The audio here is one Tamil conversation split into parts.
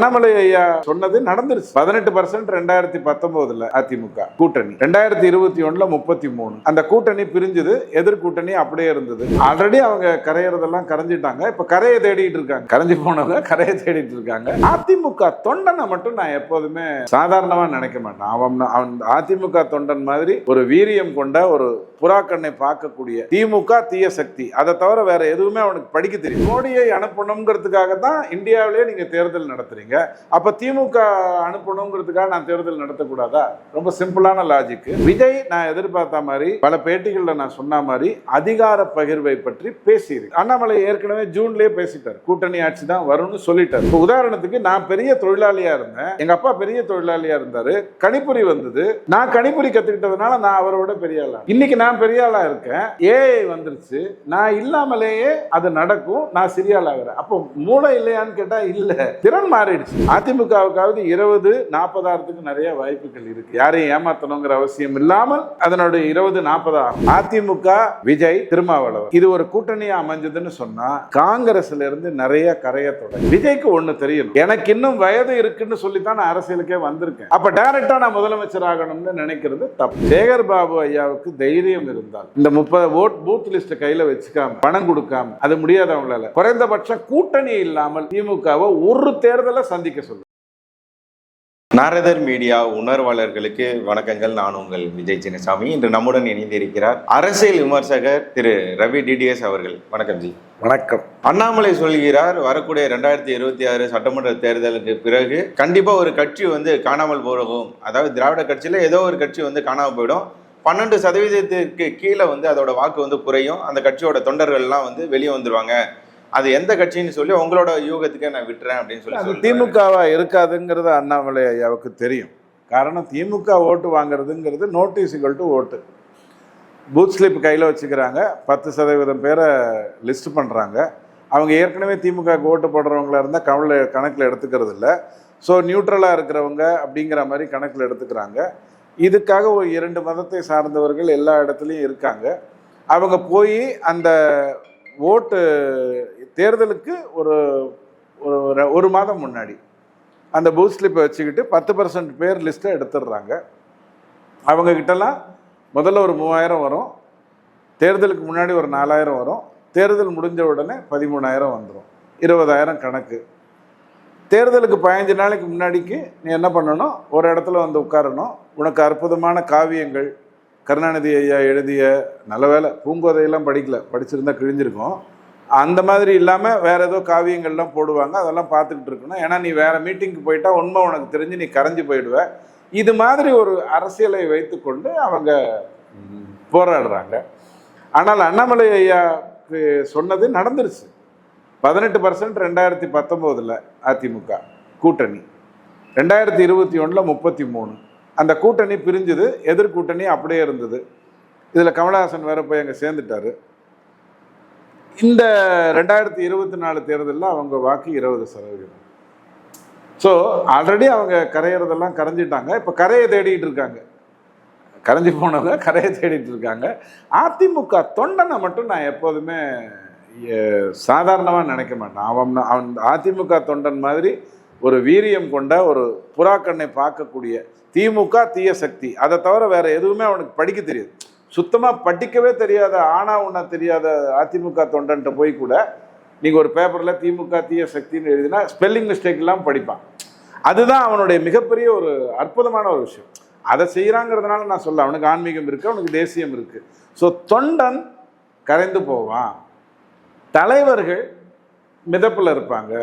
அண்ணாமலை ஐயா சொன்னது நடந்துருச்சு. பதினெட்டு பர்சன்ட் ரெண்டாயிரத்தி பத்தொன்பதுல அதிமுக கூட்டணி. ரெண்டாயிரத்தி இருபத்தி ஒண்ணுல முப்பத்தி மூணு. அந்த கூட்டணி பிரிஞ்சது எதிர்கூட்டணி அப்படியே இருந்தது. ஆல்ரெடி அவங்க கரையறதெல்லாம் கரைஞ்சிட்டாங்க. இப்ப கரையை தேடிட்டு இருக்காங்க. கரைஞ்சு போனவங்க கரையை தேடிட்டு இருக்காங்க. அதிமுக தொண்டனை மட்டும் நான் எப்போதுமே சாதாரணமா நினைக்க மாட்டேன். அவன் அவன் அதிமுக தொண்டன் மாதிரி ஒரு வீரியம் கொண்ட ஒரு புறாக்கண்ணை பார்க்கக்கூடிய திமுக தீய சக்தி. அதை தவிர வேற எதுவுமே அவனுக்கு படிக்க தெரியும் மோடியை அனுப்பணுங்கிறதுக்காக தான் இந்தியாவிலேயே நீங்க தேர்தல் நடத்துறீங்க. அப்ப திமுக அனுப்பணுங்கிறதுக்காக நான் தேர்தல் நடத்தக்கூடாதா? ரொம்ப சிம்பிளான லாஜிக் விஜய் நான் எதிர்பார்த்த மாதிரி பல பேட்டிகள்ல நான் சொன்ன மாதிரி அதிகார பகிர்வை பற்றி பேசியிருக்கு. அண்ணாமலை ஏற்கனவே ஜூன்லயே பேசிட்டார். கூட்டணி ஆட்சி தான் வரும்னு சொல்லிட்டார். இப்போ உதாரணத்துக்கு நான் பெரிய தொழிலாளியா இருந்தேன். எங்க அப்பா பெரிய தொழிலாளியா இருந்தாரு. கணிப்பொறி வந்தது. நான் கணிப்பொறி கத்துக்கிட்டதுனால நான் அவரோட பெரிய இன்னைக்கு நான் பெரிய ஆளாக இருக்கேன். ஏஐ வந்துருச்சு. நான் இல்லாமலேயே அது நடக்கும். நான் சிறிய ஆளாகிறேன். அப்போ மூளை இல்லையான்னு கேட்டால் இல்லை. திறன் மாறிடுச்சு. அதிமுகவுக்காவது இருபது நாற்பதாயிரத்துக்கு நிறைய வாய்ப்புகள் இருக்கு. யாரையும் ஏமாத்தணுங்கிற அவசியம் இல்லாமல் அதனுடைய இருபது நாற்பதாயிரம் அதிமுக விஜய் திருமாவளவன். இது ஒரு கூட்டணியா அமைஞ்சதுன்னு சொன்னா காங்கிரஸ்ல இருந்து நிறைய கரைய தொடங்கும் விஜய்க்கு ஒண்ணு தெரியணும். எனக்கு இன்னும் வயது இருக்குன்னு சொல்லித்தான் நான் அரசியலுக்கே வந்திருக்கேன். அப்ப டைரக்டா நான் முதலமைச்சர் ஆகணும்னு நினைக்கிறது தப்பு. சேகர் பாபு ஐயாவுக்கு தைரியம் இருந்தால் இந்த முப்பது ஓட் பூத் லிஸ்ட் கையில வச்சுக்காம பணம் கொடுக்காம அது முடியாது அவங்களால. குறைந்தபட்சம் கூட்டணி இல்லாமல் திமுகவை ஒரு தேர்தலை சந்திக்க சொல்லு. நாரதர் மீடியா உணர்வாளர்களுக்கு வணக்கங்கள். நான் உங்கள் விஜய் சின்னசாமி. இன்று நம்முடன் இணைந்திருக்கிறார் அரசியல் விமர்சகர் திரு ரவி டிடிஎஸ் அவர்கள். வணக்கம் ஜி. வணக்கம். அண்ணாமலை சொல்கிறார் வரக்கூடிய ரெண்டாயிரத்தி இருபத்தி ஆறு சட்டமன்ற தேர்தலுக்கு பிறகு கண்டிப்பா ஒரு கட்சி வந்து காணாமல் போகும். அதாவது திராவிட கட்சியில ஏதோ ஒரு கட்சி வந்து காணாமல் போயிடும். பன்னெண்டு சதவீதத்திற்கு கீழே வந்து அதோட வாக்கு வந்து குறையும். அந்த கட்சியோட தொண்டர்கள் எல்லாம் வந்து வெளியே வந்துருவாங்க. அது எந்த கட்சின்னு சொல்லி உங்களோட யூகத்துக்கே நான் விட்டுறேன் அப்படின்னு சொல்லி அது. திமுகவா இருக்காதுங்கிறது அண்ணாமலை ஐயாவுக்கு தெரியும். காரணம் திமுக ஓட்டு வாங்குறதுங்கிறது நோட்டீஸுகள் டு ஓட்டு பூத் ஸ்லிப் கையில் வச்சுக்கிறாங்க. பத்து சதவீதம் பேரை லிஸ்ட் பண்ணுறாங்க அவங்க ஏற்கனவே திமுக ஓட்டு போடுறவங்களா இருந்தால் கவலை கணக்கில் எடுத்துக்கிறது இல்லை ஸோ நியூட்ரலாக இருக்கிறவங்க அப்படிங்கிற மாதிரி கணக்கில் எடுத்துக்கிறாங்க. இதுக்காக ஒரு இரண்டு மதத்தை சார்ந்தவர்கள் எல்லா இடத்துலையும் இருக்காங்க. அவங்க போய் அந்த ஓட்டு தேர்தலுக்கு ஒரு ஒரு ஒரு மாதம் முன்னாடி அந்த பூத் ஸ்லிப்பை வச்சுக்கிட்டு பத்து பர்சன்ட் பேர் லிஸ்ட்டை எடுத்துடுறாங்க. அவங்கக்கிட்டலாம் முதல்ல ஒரு மூவாயிரம் வரும். தேர்தலுக்கு முன்னாடி ஒரு நாலாயிரம் வரும். தேர்தல் முடிஞ்ச உடனே பதிமூணாயிரம் வந்துடும் இருபதாயிரம் கணக்கு. தேர்தலுக்கு பதினஞ்சு நாளைக்கு முன்னாடிக்கு நீ என்ன பண்ணணும்? ஒரு இடத்துல வந்து உட்காரணும். உனக்கு அற்புதமான காவியங்கள். கருணாநிதி ஐயா எழுதிய நல்ல வேலை பூங்கோதையெல்லாம் படிக்கல படிச்சிருந்தா கிழிஞ்சிருக்கும். அந்த மாதிரி இல்லாமல் வேற ஏதோ காவியங்கள்லாம் போடுவாங்க அதெல்லாம் பார்த்துக்கிட்டு இருக்கணும். ஏன்னா நீ வேற மீட்டிங்க்கு போயிட்டா உண்மை உனக்கு தெரிஞ்சு நீ கரைஞ்சு போயிடுவ. இது மாதிரி ஒரு அரசியலை வைத்துக்கொண்டு அவங்க போராடுறாங்க. ஆனால் அண்ணாமலை ஐயாவுக்கு சொன்னது நடந்துருச்சு. பதினெட்டு பர்சன்ட் ரெண்டாயிரத்தி பத்தொம்போதில் அதிமுக கூட்டணி. ரெண்டாயிரத்தி இருபத்தி ஒன்றில் முப்பத்தி மூணு. அந்த கூட்டணி பிரிஞ்சுது எதிர்கூட்டணி அப்படியே இருந்தது. இதில் கமலஹாசன் வேற போய் அங்கே சேர்ந்துட்டாரு. இந்த ரெண்டாயிரத்தி இருபத்தி நாலு தேர்தலில் அவங்க வாக்கு இருபது சதவீதம். ஸோ ஆல்ரெடி அவங்க கரையிறதெல்லாம் கரைஞ்சிட்டாங்க. இப்போ கரையை தேடிட்டு இருக்காங்க. கரைஞ்சி போனவங்க கரையை தேடிட்டு இருக்காங்க. அதிமுக தொண்டனை மட்டும் நான் எப்போதுமே சாதாரணமாக நினைக்க மாட்டேன். அவன் அவன் அதிமுக தொண்டன் மாதிரி ஒரு வீரியம் கொண்ட ஒரு புறாக்கண்ணை பார்க்கக்கூடிய திமுக தீய சக்தி. அதை தவிர வேற எதுவுமே அவனுக்கு படிக்க தெரியாது. சுத்தமாக படிக்கவே தெரியாத ஆனா உண்ணா தெரியாத அதிமுக தொண்டன்ட்ட போய் கூட நீங்கள் ஒரு பேப்பரில் திமுக தீய சக்தின்னு எழுதினா ஸ்பெல்லிங் மிஸ்டேக் இல்லாமல் படிப்பான். அதுதான் அவனுடைய மிகப்பெரிய ஒரு அற்புதமான ஒரு விஷயம். அதை செய்கிறாங்கிறதுனால நான் சொல்ல அவனுக்கு ஆன்மீகம் இருக்கு அவனுக்கு தேசியம் இருக்கு. ஸோ தொண்டன் கரைந்து போவான். தலைவர்கள் மிதப்பில் இருப்பாங்க.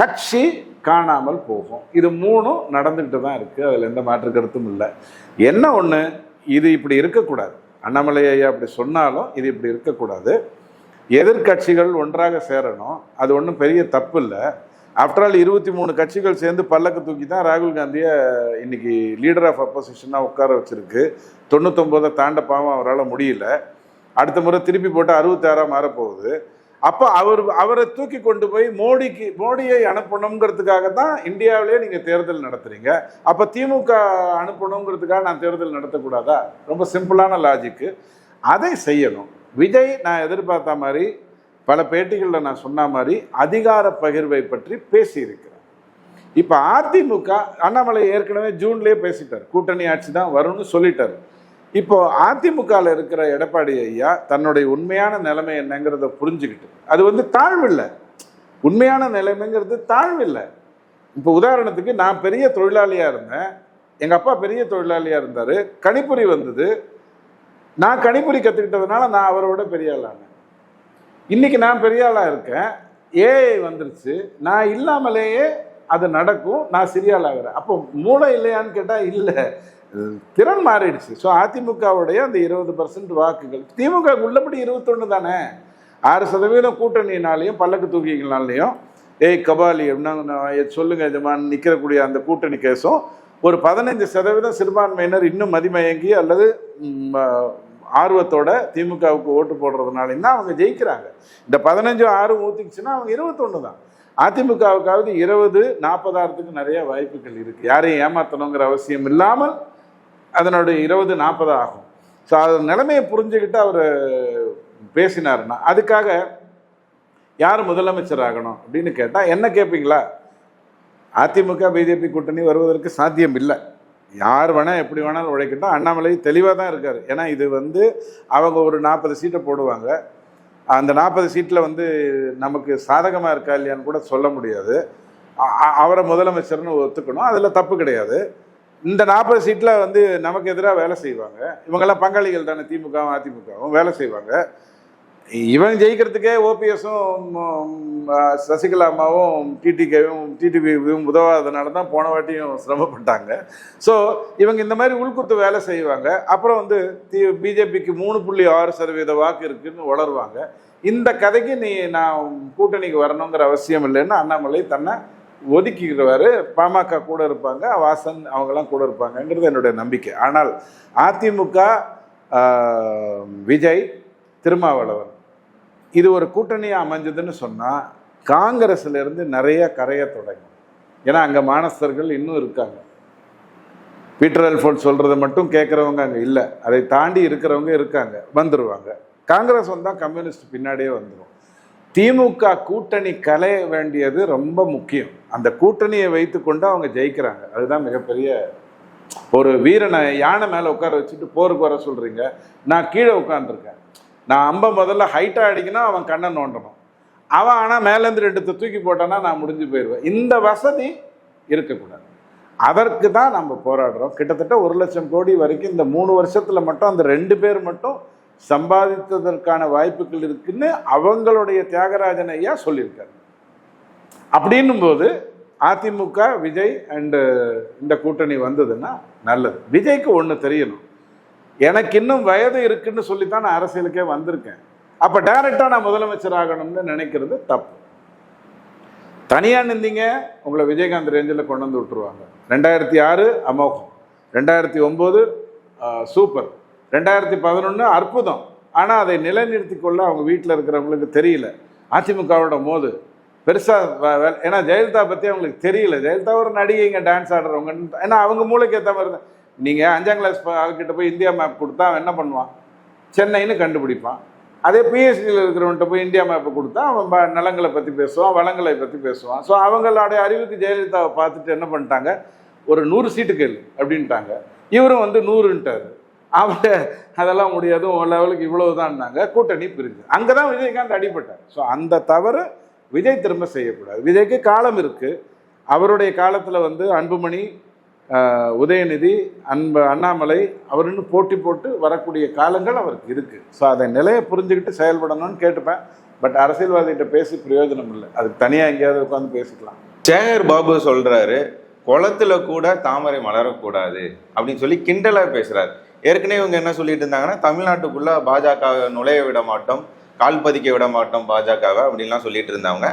கட்சி காணாமல் போகும். இது மூணும் நடந்துக்கிட்டு தான் இருக்குது அதில் எந்த மாற்று கருத்தும் இல்லை. என்ன ஒன்று இது இப்படி இருக்கக்கூடாது. அண்ணாமலை ஐயா அப்படி சொன்னாலும் இது இப்படி இருக்கக்கூடாது. எதிர்க்கட்சிகள் ஒன்றாக சேரணும். அது ஒன்றும் பெரிய தப்பு இல்லை. ஆஃப்டர் ஆல் இருபத்தி மூணு கட்சிகள் சேர்ந்து பல்லக்கு தூக்கி தான் ராகுல் காந்தியை இன்னைக்கு லீடர் ஆஃப் அப்போசிஷனாக உட்கார வச்சிருக்கு. தொண்ணூத்தொம்போதை தாண்ட பாவம் அவரால் முடியல. அடுத்த முறை திருப்பி போட்டு அறுபத்தாறாக மாறப்போகுது. அப்போ அவர் அவரை தூக்கி கொண்டு போய் மோடிக்கு மோடியை அனுப்பணுங்கிறதுக்காக தான் இந்தியாவிலே நீங்கள் தேர்தல் நடத்துறீங்க. அப்போ திமுக அனுப்பணுங்கிறதுக்காக நான் தேர்தல் நடத்தக்கூடாதா? ரொம்ப சிம்பிளான லாஜிக்கு அதை செய்யணும். விஜய் நான் எதிர்பார்த்த மாதிரி பல பேட்டிகளில் நான் சொன்ன மாதிரி அதிகார பகிர்வை பற்றி பேசியிருக்கிறேன் இப்போ அதிமுக அண்ணாமலை ஏற்கனவே ஜூன்லேயே பேசிட்டார். கூட்டணி ஆட்சி தான் வரும்னு சொல்லிட்டார். இப்போ அதிமுகவில் இருக்கிற எடப்பாடி ஐயா தன்னுடைய உண்மையான நிலைமை என்னங்கிறத புரிஞ்சுக்கிட்டு அது வந்து தாழ்வில்லை. உண்மையான நிலைமைங்கிறது தாழ்வு இல்லை இப்போ உதாரணத்துக்கு நான் பெரிய தொழிலாளியாக இருந்தேன். எங்கள் அப்பா பெரிய தொழிலாளியாக இருந்தார். கணிப்பொறி வந்தது. நான் கணிப்பொறி கற்றுக்கிட்டதுனால நான் அவரோட பெரிய ஆளானேன். இன்றைக்கி நான் பெரிய ஆளாக இருக்கேன். ஏஐ வந்துருச்சு. நான் இல்லாமலேயே அது நடக்கும். நான் சிறிய ஆளாகிறேன். அப்போ மூளை இல்லையான்னு கேட்டால் இல்லை. திறன் மாறிடுச்சு. ஸோ அதிமுகவுடைய அந்த இருபது பர்சன்ட் வாக்குகள் திமுக உள்ளபடி இருபத்தொன்று தானே? ஆறு சதவீதம் கூட்டணினாலையும் பல்லக்கு தூக்கிகள்னாலையும் ஏய் கபாலி அப்படின்னா சொல்லுங்க எஜமான் நிற்கிறக்கூடிய அந்த கூட்டணி கேஸும் ஒரு பதினைஞ்சு சதவீதம் சிறுபான்மையினர் இன்னும் மதிமயங்கி அல்லது ஆர்வத்தோட திமுகவுக்கு ஓட்டு போடுறதுனாலையும் தான் அவங்க ஜெயிக்கிறாங்க. இந்த பதினஞ்சு ஆறு ஊத்திக்குச்சுன்னா அவங்க இருபத்தொன்று தான். அதிமுகவுக்காவது இருபது நாற்பதாயிரத்துக்கு நிறைய வாய்ப்புகள் இருக்கு. யாரையும் ஏமாத்தணுங்கிற அவசியம் இல்லாமல் அதனுடைய இருபது நாற்பது ஆகும். ஸோ அது நிலைமையை புரிஞ்சுக்கிட்டு அவர் பேசினாருன்னா அதுக்காக யார் முதலமைச்சர் ஆகணும் அப்படின்னு கேட்டால் என்ன கேட்பீங்களா அதிமுக பிஜேபி கூட்டணி வருவதற்கு சாத்தியம் இல்லை. யார் வேணால் எப்படி வேணாலும் உழைக்கட்டும். அண்ணாமலை தெளிவாக தான் இருக்கார். ஏன்னா இது வந்து அவங்க ஒரு நாற்பது சீட்டை போடுவாங்க. அந்த நாற்பது சீட்டில் வந்து நமக்கு சாதகமாக இருக்கா இல்லையான்னு கூட சொல்ல முடியாது. அவரை முதலமைச்சர்னு ஒத்துக்கணும். அதில் தப்பு கிடையாது. இந்த நாற்பது சீட்டில் வந்து நமக்கு எதிராக வேலை செய்வாங்க. இவங்கெல்லாம் பங்காளிகள் தானே திமுகவும் அதிமுகவும் வேலை செய்வாங்க. இவன் ஜெயிக்கிறதுக்கே ஓபிஎஸும் சசிகலா அம்மாவும் டிடிகேவும் டிடிபியும் உதவாதனால தான் போன வாட்டியும் சிரமப்பட்டாங்க. ஸோ இவங்க இந்த மாதிரி உள்குத்து வேலை செய்வாங்க. அப்புறம் வந்து தி பிஜேபிக்கு மூணு புள்ளி ஆறு சதவீத வாக்கு இருக்குன்னு வளருவாங்க இந்த கதைக்கு நீ நான் கூட்டணிக்கு வரணுங்கிற அவசியம் இல்லைன்னு அண்ணாமலை தன்னை ஒதுக்கிடுவார் பாமக கூட இருப்பாங்க வாசன் அவங்கெல்லாம் கூட இருப்பாங்கங்கிறது என்னுடைய நம்பிக்கை. ஆனால் அதிமுக விஜய் திருமாவளவன் இது ஒரு கூட்டணியாக அமைஞ்சதுன்னு சொன்னால் காங்கிரஸ்லேருந்து நிறைய கரைய தொடங்கும். ஏன்னா அங்கே மானஸ்தர்கள் இன்னும் இருக்காங்க. பீட்டர் அல்ஃபோன் சொல்கிறத மட்டும் கேட்குறவங்க அங்கே இல்லை. அதை தாண்டி இருக்கிறவங்க இருக்காங்க வந்துடுவாங்க காங்கிரஸ் வந்தால் கம்யூனிஸ்ட் பின்னாடியே வந்துடும் திமுக கூட்டணி கலைய வேண்டியது ரொம்ப முக்கியம். அந்த கூட்டணியை வைத்துக்கொண்டு அவங்க ஜெயிக்கிறாங்க. அதுதான் மிகப்பெரிய ஒரு வீரனை யானை மேலே உட்கார வச்சுட்டு போருக்கு வர சொல்கிறீங்க நான் கீழே உட்காந்துருக்கேன் நான் அம்ப முதல்ல ஹைட்டாக அடிக்கணும் அவன் கண்ணை நோண்டணும். அவன் ஆனால் மேலேருந்து ரெண்டு தூக்கி போட்டானா நான் முடிஞ்சு போயிடுவேன் இந்த வசதி இருக்கக்கூடாது. அதற்கு தான் நம்ம போராடுறோம். கிட்டத்தட்ட ஒரு லட்சம் கோடி வரைக்கும் இந்த மூணு வருஷத்தில் மட்டும் அந்த ரெண்டு பேர் மட்டும் சம்பாதித்ததற்கான வாய்ப்புகள் இருக்குன்னு அவங்களுடைய தியாகராஜன் ஐயா சொல்லியிருக்காரு. அப்படின்னும் போது அதிமுக விஜய் அண்டு இந்த கூட்டணி வந்ததுன்னா நல்லது. விஜய்க்கு ஒன்று தெரியணும். எனக்கு இன்னும் வயது இருக்குன்னு சொல்லித்தான் நான் அரசியலுக்கே வந்திருக்கேன். அப்போ டைரக்டாக நான் முதலமைச்சர் ஆகணும்னு நினைக்கிறது தப்பு. தனியாக நின்றீங்க உங்களை விஜயகாந்த் ரேஞ்சில் கொண்டு வந்து விட்டுருவாங்க. ரெண்டாயிரத்தி ஆறு அமோகம். ரெண்டாயிரத்தி ஒம்பது சூப்பர். ரெண்டாயிரத்தி பதினொன்று அற்புதம். ஆனால் அதை நிலைநிறுத்தி கொள்ள அவங்க வீட்டில் இருக்கிறவங்களுக்கு தெரியல. அதிமுகவோட மோது. பெருசாக ஏன்னா ஜெயலலிதா பற்றி அவங்களுக்கு தெரியல. ஜெயலலிதா ஒரு நடிகைங்க டான்ஸ் ஆடுறவங்க. ஏன்னா அவங்க மூளைக்கு ஏற்ற மாதிரி தான். நீங்கள் அஞ்சாம் கிளாஸ் ஆள்கிட்ட போய் இந்தியா மேப் கொடுத்தா அவன் என்ன பண்ணுவான்? சென்னைன்னு கண்டுபிடிப்பான். அதே பிஎஸ்டியில் இருக்கிறவன்ட்ட போய் இந்தியா மேப்பை கொடுத்தா அவன் நலங்களை பற்றி பேசுவான் வளங்களை பற்றி பேசுவான். ஸோ அவங்களுடைய அறிவுக்கு ஜெயலலிதாவை பார்த்துட்டு என்ன பண்ணிட்டாங்க? ஒரு நூறு சீட்டு கேளு அப்படின்ட்டாங்க. இவரும் வந்து நூறுன்ட்டார். அவங்க அதெல்லாம் முடியாது உன் லெவலுக்கு இவ்வளவுதான்னாங்க. கூட்டணி பிரிஞ்சு. அங்கே தான் விஜயகாந்த் அடிபட்டார். ஸோ அந்த தவறு விஜய் திரும்ப செய்யக்கூடாது. விஜய்க்கு காலம் இருக்குது அவருடைய காலத்தில் வந்து அன்புமணி உதயநிதி அன்பு அண்ணாமலை அவருன்னு போட்டி போட்டு வரக்கூடிய காலங்கள் அவருக்கு இருக்குது ஸோ அதை நிலையை புரிஞ்சுக்கிட்டு செயல்படணும்னு கேட்டுப்பேன். பட் அரசியல்வாதிகிட்ட பேசி பிரயோஜனம் இல்லை. அதுக்கு தனியாக எங்கேயாவது உட்காந்து பேசிக்கலாம். சேகர் பாபு சொல்கிறாரு குளத்துல கூட தாமரை மலரக்கூடாது. அப்படின்னு சொல்லி கிண்டலாக பேசுகிறாரு ஏற்கனவே இவங்க என்ன சொல்லிட்டு இருந்தாங்கன்னா தமிழ்நாட்டுக்குள்ள பாஜக நுழைய விட மாட்டோம் கால் பதிக்க விட மாட்டோம் பாஜகவை அப்படின்லாம் சொல்லிட்டு இருந்தாங்க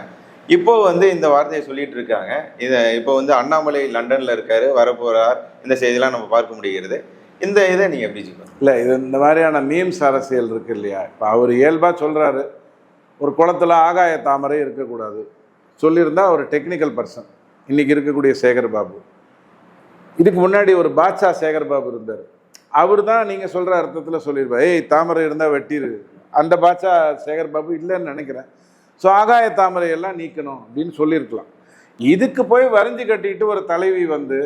இப்போ வந்து இந்த வார்த்தையை சொல்லிட்டு இருக்காங்க. இதை இப்போ வந்து அண்ணாமலை லண்டன்ல இருக்காரு வரப்போறார். இந்த செய்தியெல்லாம் நம்ம பார்க்க முடிகிறது. இந்த இதை நீங்க எப்படி இல்லை இது இந்த மாதிரியான மீம்ஸ் அரசியல் இருக்கு இல்லையா? இப்போ அவர் இயல்பாக சொல்கிறாரு ஒரு குளத்துல ஆகாய தாமரை இருக்கக்கூடாது. சொல்லியிருந்தா ஒரு டெக்னிக்கல் பர்சன் இன்னைக்கு இருக்கக்கூடிய சேகர் பாபு. இதுக்கு முன்னாடி ஒரு பாட்ஷா சேகர் பாபு இருந்தார். அவர் தான் நீங்கள் சொல்கிற அர்த்தத்தில் சொல்லியிருப்பார் ஏய் தாமரை இருந்தால் வெட்டிரு. அந்த பாட்சா சேகர் பாபு இல்லைன்னு நினைக்கிறேன். ஸோ ஆகாய தாமரையெல்லாம் நீக்கணும் அப்படின்னு சொல்லியிருக்கலாம். இதுக்கு போய் வரைஞ்சி கட்டிட்டு ஒரு தலைவி வந்து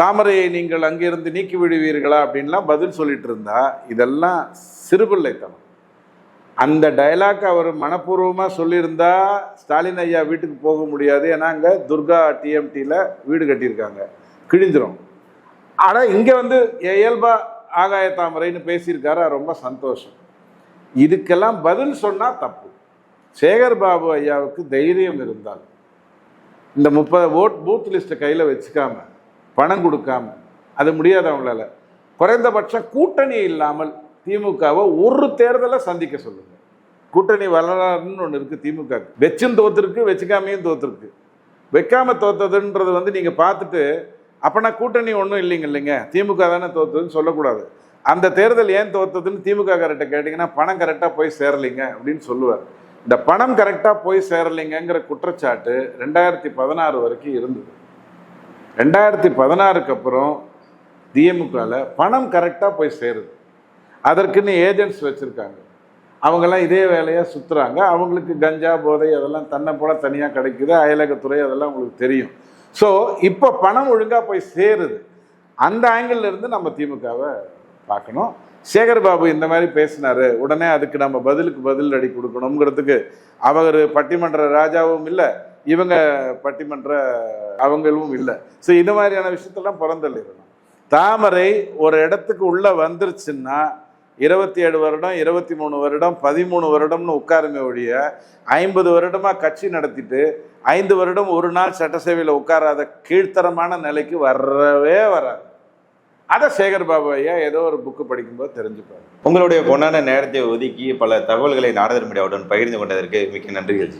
தாமரையை நீங்கள் அங்கிருந்து நீக்கி விடுவீர்களா? அப்படின்லாம் பதில் சொல்லிட்டு இருந்தா இதெல்லாம் சிறுபிள்ளைத்தனம். அந்த டைலாக் அவர் மனப்பூர்வமாக சொல்லியிருந்தா ஸ்டாலின் ஐயா வீட்டுக்கு போக முடியாது. ஏன்னா அங்கே துர்கா டிஎம்டியில் வீடு கட்டியிருக்காங்க. கிழிஞ்சிரும். ஆனால் இங்கே வந்து இயல்பா ஆகாய தாமரைன்னு பேசியிருக்காரு ரொம்ப சந்தோஷம். இதுக்கெல்லாம் பதில் சொன்னால் தப்பு. சேகர் பாபு ஐயாவுக்கு தைரியம் இருந்தால் இந்த முப்பது ஓட் பூத் லிஸ்ட்டை கையில் வச்சுக்காம பணம் கொடுக்காம அது முடியாது அவங்களால. குறைந்தபட்சம் கூட்டணி இல்லாமல் திமுகவை ஒரு தேர்தலை சந்திக்க சொல்லுங்க. கூட்டணி வரலாறுன்னு ஒன்று இருக்குது திமுக. வச்சும் தோத்துருக்கு வச்சுக்காமையும் தோத்துருக்கு. வைக்காம தோத்ததுன்றது வந்து நீங்கள் பார்த்துட்டு அப்போனா கூட்டணி ஒன்றும் இல்லைங்க இல்லைங்க. திமுக தானே தோத்ததுன்னு சொல்லக்கூடாது. அந்த தேர்தல் ஏன் தோத்ததுன்னு திமுக கரெக்டாக கேட்டிங்கன்னா பணம் கரெக்டாக போய் சேரலைங்க அப்படின்னு சொல்லுவார். இந்த பணம் கரெக்டாக போய் சேரலைங்கிற குற்றச்சாட்டு ரெண்டாயிரத்தி பதினாறு வரைக்கும் இருந்தது. ரெண்டாயிரத்தி பதினாறுக்கு அப்புறம் திமுகவில் பணம் கரெக்டாக போய் சேருது. அதற்குன்னு ஏஜென்ட்ஸ் வச்சுருக்காங்க. அவங்கெல்லாம் இதே வேலையாக சுற்றுறாங்க அவங்களுக்கு கஞ்சா போதை அதெல்லாம் தன்னை போல தனியாக கிடைக்குது. அயலகத்துறை அதெல்லாம் உங்களுக்கு தெரியும். ஸோ இப்போ பணம் ஒழுங்காக போய் சேருது. அந்த ஆங்கிள் இருந்து நம்ம திமுகவை பார்க்கணும். சேகர் பாபு இந்த மாதிரி பேசினாரு. உடனே அதுக்கு நம்ம பதிலுக்கு பதில் அடி கொடுக்கணுங்கிறதுக்கு அவர் பட்டிமன்ற ராஜாவும் இல்லை இவங்க பட்டிமன்ற அவங்களும் இல்லை. ஸோ இது மாதிரியான விஷயத்தெல்லாம் பிறந்தள்ளிடணும். தாமரை ஒரு இடத்துக்கு உள்ளே வந்துருச்சுன்னா இருபத்தி ஏழு வருடம் இருபத்தி மூணு வருடம் பதிமூணு வருடம்னு உட்காருமே ஒழிய ஐம்பது வருடமாக கட்சி நடத்திட்டு ஐந்து வருடம் ஒரு நாள் சட்டசபையில் உட்காராத கீழ்த்தரமான நிலைக்கு வரவே வராது. அதை சேகர் பாபு ஐயா ஏதோ ஒரு புக்கு படிக்கும்போது தெரிஞ்சுப்பாரு. உங்களுடைய பொன்னான நேரத்தை ஒதுக்கி பல தகவல்களை நாடகர் மீடியாவுடன் பகிர்ந்து கொண்டதற்கு மிக்க நன்றிகள்